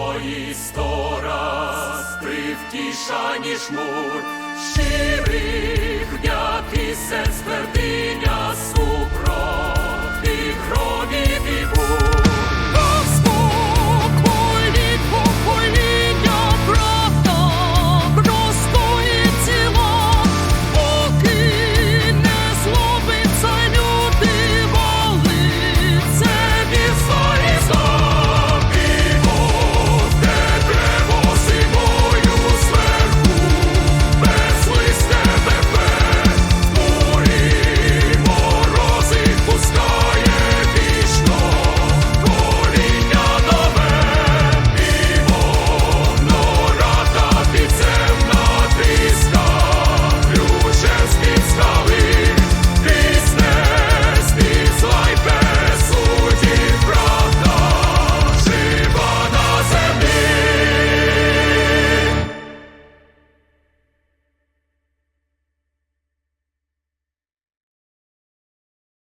Твої сто раз, при ніж мур, щирих вдяки серць твердиня.